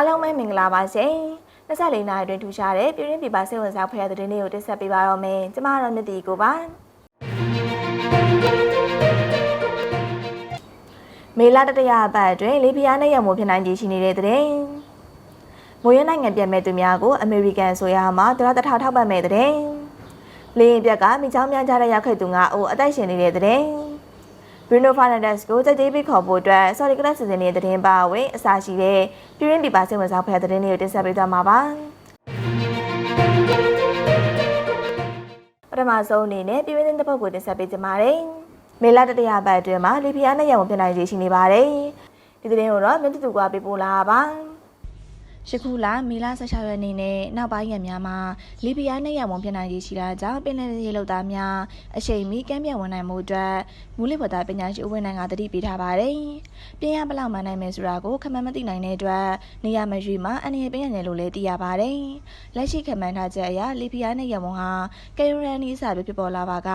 အားလုံးပဲမင်္ဂလာပါရှင်24နာရီအတွင်းထူရှားတဲ့ပြည်ရင်းပြည်ပစိတ်ဝင်စားဖွယ်တဲ့တဲ့နေ့ကိုတင်ဆက်ပေးပါတော့မယ်ကျမတို့မြတ်တီကိုပါမေလတတရအပတ်အတွင်းလေပြားနဲ့ရမိုးဖြစ်နိုင်ခြေရှိနေတဲ့တဲ့မွေးရနိုင်ငံပြည်မဲ့သူများကိုအမေရိကန်ဆိုရမှာဒရတထထောက်ပံ့မဲ့တဲ့လေရင်ပြက်ကမိချောင်းများကြတဲ့ရောက်ခဲ့သူငါအိုအသက်ရှင်နေတဲ့တဲ့ Bruno Fernandes ကိုကြိတ်သေးပြီးခေါ်ဖို့အတွက် Sorry Class စီစဉ်နေတဲ့သတင်းပါဝင်အစာရှိတဲ့ပြည်ရင်းပြည်ပစိတ်ဝင်စားဖွယ်သတင်းတွေကိုတင်ဆက်ပေးသွားမှာပါပထမဆုံးအနေနဲ့ပြည်ရင်းသတင်းတစ်ပုဒ်ကိုတင်ဆက်ပေးကြပါမယ်မေလတတရပတ်အတွင်းမှာလီဘီယာနဲ့ရံဝင်ပြနိုင်ခြေရှိနေပါတယ်ဒီသတင်းကိုတော့မြင့်တူကပေးပို့လာပါ ရှခုလာမီလာ16ရက်နေ့နဲ့နောက်ပိုင်းရက်များမှာလီဘီယာနဲ့ရဝန်ဖြစ်နိုင်ရရှိတာကြောင့်ပင်လယ်ရေလုံသားများအချိန်မီကမ်းပြတ်ဝင်နိုင်မှုအတွက်မူလဘဝပညာရှိဦးဝင်းနိုင်ကတတိပေးထားပါတယ်။ပြင်ရဘလောက်မှနိုင်မယ်ဆိုတာကိုခမန်းမသိနိုင်တဲ့အတွက်နေရာမရွေမှာအနေနဲ့ပြင်ရတယ်လို့လည်းသိရပါတယ်။လက်ရှိခမန်းထားချက်အရလီဘီယာနဲ့ရဝန်ဟာကယ်ရိုရန်နီးစာပြဖြစ်ပေါ်လာပါက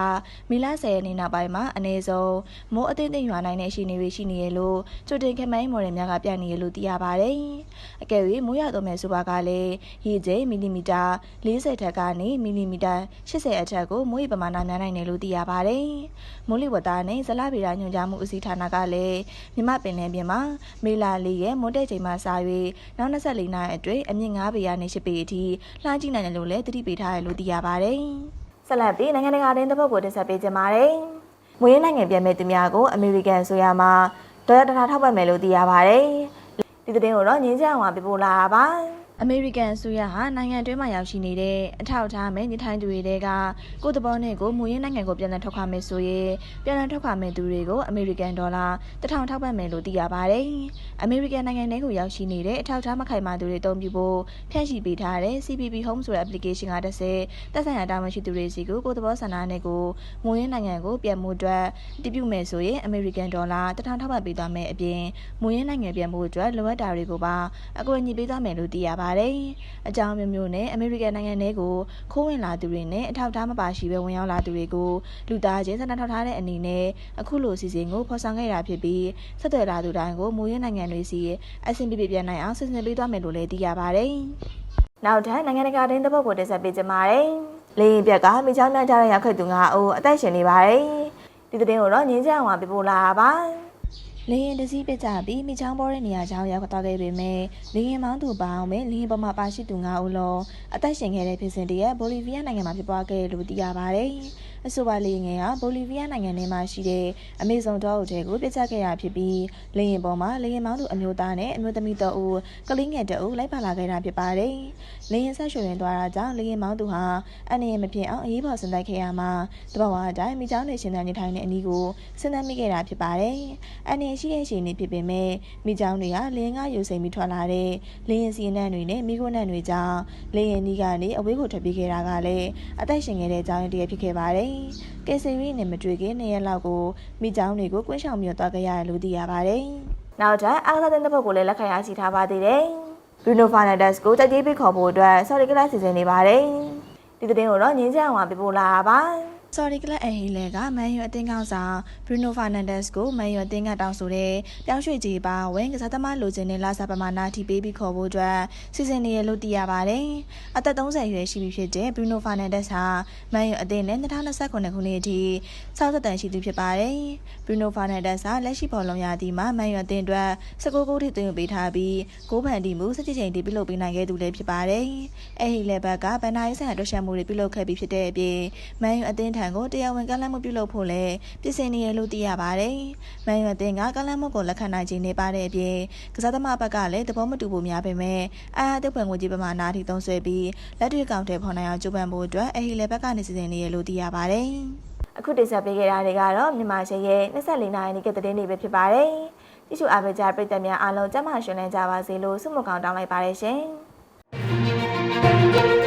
မီလာ10ရက်နေ့နောက်ပိုင်းမှာအနည်းဆုံးမိုးအသိသိရွာနိုင်တဲ့ရှိနေရရှိနေရလို့ကြိုတင်ခမန်းမော်ဒယ်များကပြနေရလို့သိရပါတယ်။အကယ်၍မိုးရတော့မယ်ဆိုပါကလည်းရေချိန်မီလီမီတာ40ထက်ကနေမီလီမီတာ80အထက်ကိုမိုးရေပမာဏများနိုင်တယ်လို့သိရပါတယ်။မိုးလေဝသနဲ့ဇလဗေဒညွှန်ကြားမှုဦးစီးဌာနကလည်းမြမပင်လယ်ပြင်မှာမေလာလေးရဲ့မိုးတဲ့ချိန်မှစ၍နောက်24နာရီအတွင်းအမြင့်9ပေကနေ10ပေအထိလှမ်းကြည့်နိုင်တယ်လို့လည်းသတိပေးထားတယ်လို့သိရပါတယ်။ဆက်လက်ပြီးနိုင်ငံတကာတင်းတစ်ပုဒ်ကိုတင်ဆက်ပေးကြပါမယ်။မွေးနိုင်ငံပြည်မဲ့သူများကိုအမေရိကန်ဆိုရမှာဒေါ်လာတစ်ထောက်ထောက်ပံ့မယ်လို့သိရပါတယ်။ ဒီသတင်းကိုတော့ငင်းကြအောင်ပြပို့လာတာပါ အမေရိကန်အစိုးရဟာနိုင်ငံတွင်းမှာရောက်ရှိနေတဲ့အထောက်အထားမဲ့နေထိုင်သူတွေကကိုယ်တဘောနဲ့ကိုမူရင်းနိုင်ငံကိုပြန်လည်ထုတ်ခွာမယ်ဆိုရင်ပြန်လည်ထုတ်ခွာမဲ့သူတွေကိုအမေရိကန်ဒေါ်လာတစ်ထောင်ထောက်ပံ့မယ်လို့သိရပါတယ်။အမေရိကန်နိုင်ငံထဲကိုရောက်ရှိနေတဲ့အထောက်အထားမခိုင်မာသူတွေအသုံးပြုဖို့ဖြန့်ရှိပေးထားတဲ့ CPP Home ဆိုတဲ့ application ကတစ်ဆင့်သက်ဆိုင်ရာတာဝန်ရှိသူတွေစီကိုကိုယ်တဘောဆန္ဒနဲ့ကိုမူရင်းနိုင်ငံကိုပြန်မှုအတွက်တည်ပြုမယ်ဆိုရင်အမေရိကန်ဒေါ်လာတစ်ထောင်ထောက်ပံ့ပေးသွားမယ်အပြင်မူရင်းနိုင်ငံပြန်မှုအတွက်လိုအပ်တာတွေကိုပါအကူအညီပေးသွားမယ်လို့သိရပါတယ်။အကြောင်းမျိုးမျိုးနဲ့အမေရိကန်နိုင်ငံထဲကိုခိုးဝင်လာသူတွေနဲ့အထောက်အထားမပါရှိဘဲဝင်ရောက်လာသူတွေကိုလူသားချင်းစနထောက်ထားတဲ့အနေနဲ့အခုလိုစီစဉ်ကိုဖော်ဆောင်ခဲ့တာဖြစ်ပြီးဆက်သွယ်လာသူတိုင်းကိုမူရင်းနိုင်ငံတွေစီအဆင်ပြေပြေပြန်နိုင်အောင်စီစဉ်ပေးသွားမယ်လို့လည်းသိရပါတယ်။နောက်ထပ်နိုင်ငံတကာတင်းသဘောကိုတင်ဆက်ပေးကြပါမယ်။လေရင်ပြက်ကမိချောင်းများကြတဲ့ရောက်ခဲ့သူ9ဦးအသက်ရှင်နေပါတယ်။ဒီသတင်းကိုတော့ငင်းကြအောင်ပြပို့လာပါပါ။ လေရင်တစည်းပစ်ကြပြီးမိချောင်းပေါ်တဲ့နေရာကြောင်းရောက်သွားခဲ့ပေမဲ့လေရင်မောင်းသူပေါင်းမဲ့လေရင်ပေါ်မှာပါရှိသူ9ဦးလုံးအသက်ရှင်ခဲ့တဲ့ဖြစ်စဉ်တည်းရဲ့ဘိုလီဗီးယားနိုင်ငံမှာဖြစ်ပွားခဲ့လို့သိရပါတယ်။အဆိုပါလေရင်ငယ်ဟာဘိုလီဗီးယားနိုင်ငံထဲမှာရှိတဲ့အမေဇုန်တောအုပ်ထဲကိုပြစ်ချခဲ့ရဖြစ်ပြီးလေရင်ပေါ်မှာလေရင်မောင်းသူအမျိုးသားနဲ့အမျိုးသမီးတို့ဦးကလေးငယ်တအုပ်လိုက်ပါလာခဲ့တာဖြစ်ပါတယ်။လေရင်ဆက်ရွှေရင်သွားတာကြောင့်လေရင်မောင်းသူဟာအနေရမဖြစ်အောင်အရေးပေါ်ဆင်သက်ခဲ့ရမှာတဘာဝအတိုင်းမိချောင်းနေရှင်သန်နေထိုင်တဲ့အနီးကိုဆင်သက်မိခဲ့တာဖြစ်ပါတယ်။အနေရှိတဲ့ရှင်နေဖြစ်ပေမဲ့မိချောင်းတွေကလင်းကားယူစိမ်ပြီးထွက်လာတဲ့လေရင်စီနံ့တွေနဲ့မိခိုးနံ့တွေကြောင့်လေရင်နီးကနေအဝေးကိုထွက်ပြေးခဲ့တာကလည်းအသက်ရှင်ခဲ့တဲ့အကြောင်းရင်းတစ်ဖြစ်ခဲ့ပါတယ်။ကယ်ဆယ်ရေးနဲ့မတွေ့ခင်နှစ်ရက်လောက်ကိုမိချောင်းတွေကိုကွင်းဆောင်မြို့သွားခဲ့ရတယ်လို့သိရပါတယ်။နောက်ထပ်အားကစားတဲ့ဘက်ကိုလည်းလက်ခံရရှိထားပါသေးတယ်။ Bruno Fernandes ကိုတိုက်ကြေးပေးခေါ်ဖို့အတွက် Sorry Class စီစဉ်နေပါတယ်။ဒီသတင်းကိုတော့ငင်းကြအောင်ပြပို့လာပါ။ Sorry Club အဟီလဲကမန်ယူအတင်းကောင်းဆောင် Bruno Fernandes ကိုမန်ယူအတင်းကတောင်းဆိုတဲ့ပြောင်းရွှေ့ကြီးပါဝင်ကစားသမားလိုချင်တဲ့လာစာပမာဏထိပေးပြီးခေါ်ဖို့အတွက်စီစဉ်နေရလို့သိရပါတယ်။အသက်30အရွယ်ရှိပြီဖြစ်တဲ့ Bruno Fernandes ဟာမန်ယူအတင်းနဲ့2029ခုနှစ်အထိစောက်သက်တန်ရှိသူဖြစ်ပါတယ်။ Bruno Fernandes ဟာလက်ရှိပေါ်လုံးရာသီမှာမန်ယူအတင်းအတွက်19ဂိုးထိသွင်းပေးထားပြီးဂိုးဖန်တီမှု17ချိန်ထိပြုလုပ်ပေးနိုင်ခဲ့သူလည်းဖြစ်ပါတယ်။အဟီလဲဘက်ကဗန်နာရေးဆိုင်ရာတွက်ချက်မှုတွေပြုလုပ်ခဲ့ပြီးဖြစ်တဲ့အပြင်မန်ယူအတင်းထံကိုတရားဝင်ကမ်းလှမ်းမှုပြုလုပ်ဖို့လည်းပြင်ဆင်နေရလို့သိရပါတယ်။မန်ယူအသင်းကကမ်းလှမ်းမှုကိုလက်ခံနိုင်ခြင်းနေပါတဲ့အပြင်ကစားသမားဘက်ကလည်းသဘောမတူဖို့များပေမဲ့အာဟာတုပ်ဖွယ်ငွေကြီးပမာဏအထိသုံးဆွဲပြီးလက်တွေ့ကောင်တယ်ဖော်နိုင်အောင်ကြိုးပမ်းဖို့အတွက်အဟီလေဘက်ကနေစီစဉ်နေရလို့သိရပါတယ်။အခုတင်ဆက်ပေးခဲ့တာတွေကတော့မြန်မာရှယ်ရဲ့24နာရီနေ့ကသတင်းတွေပဲဖြစ်ပါတယ်။ကြည့်ရှုအားပေးကြပရိသတ်များအားလုံးကျန်းမာရှင်လန်းကြပါစေလို့ဆုမကောင်းတောင်းလိုက်ပါတယ်ရှင်။